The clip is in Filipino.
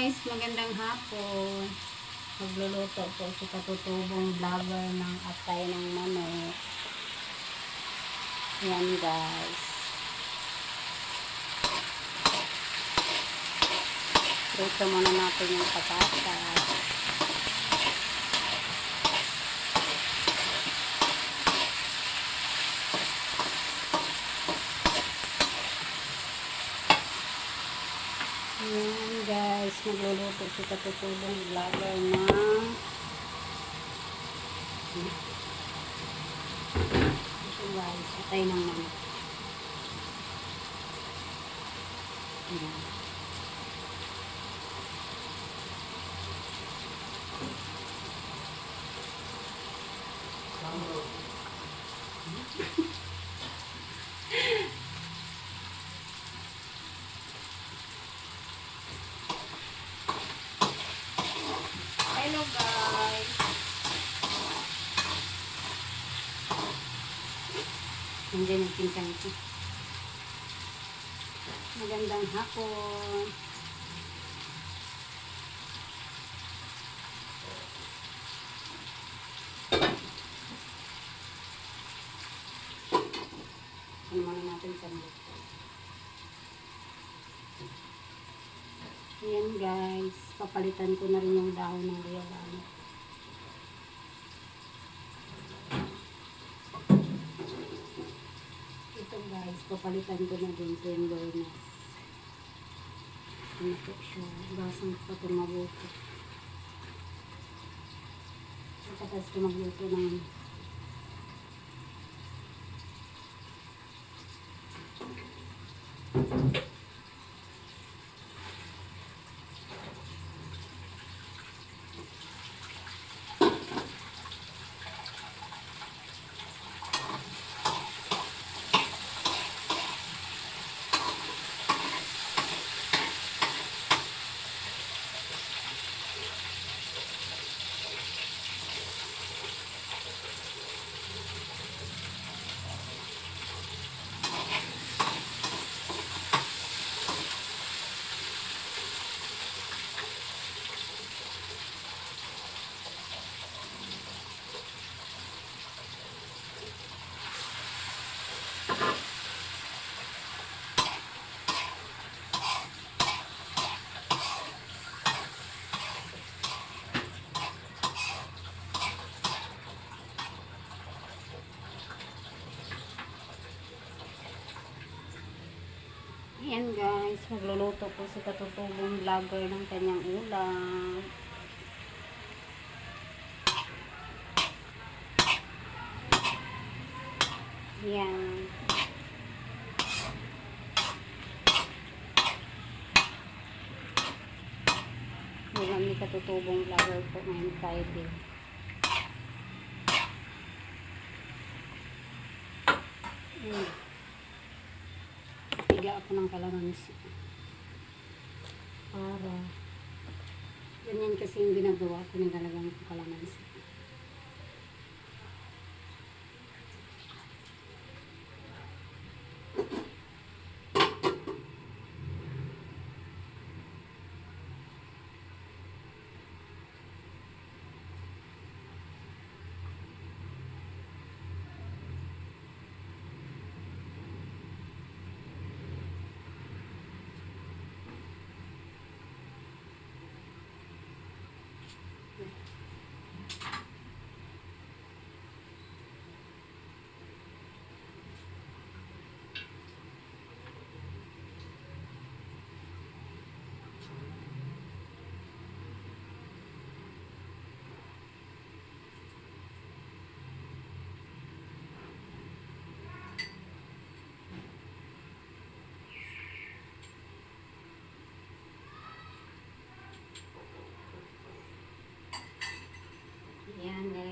guys, magandang hapon. Magluluto po si katutubong vlogger ng atay ng manok. Yan guys. Luto muna natin yung patatas. Ayan guys, magluluto si katutulong vlogger ng ito guys, atay ng manok. Ayan. Hello Nandiyan yung pinsan ko. Magandang hapon. Ano muna natin sa luto. Ayan guys, papalitan ko na rin yung dahon ng guyabano. Ito guys, papalitan ko na din ito yung bernes. Ano po siya, basang pa ito mabuti. Tapos ko magluto ng Ayan guys, magluluto po si katutubong vlogger ng kanyang ulam. Ayan. Ulam ni katutubong vlogger po ngayon Friday. Ayan. Higa ako ng kalamansi. Para ganyan kasi yung ginagawa ko ng talagang kalamansi. 你啊，你啊，你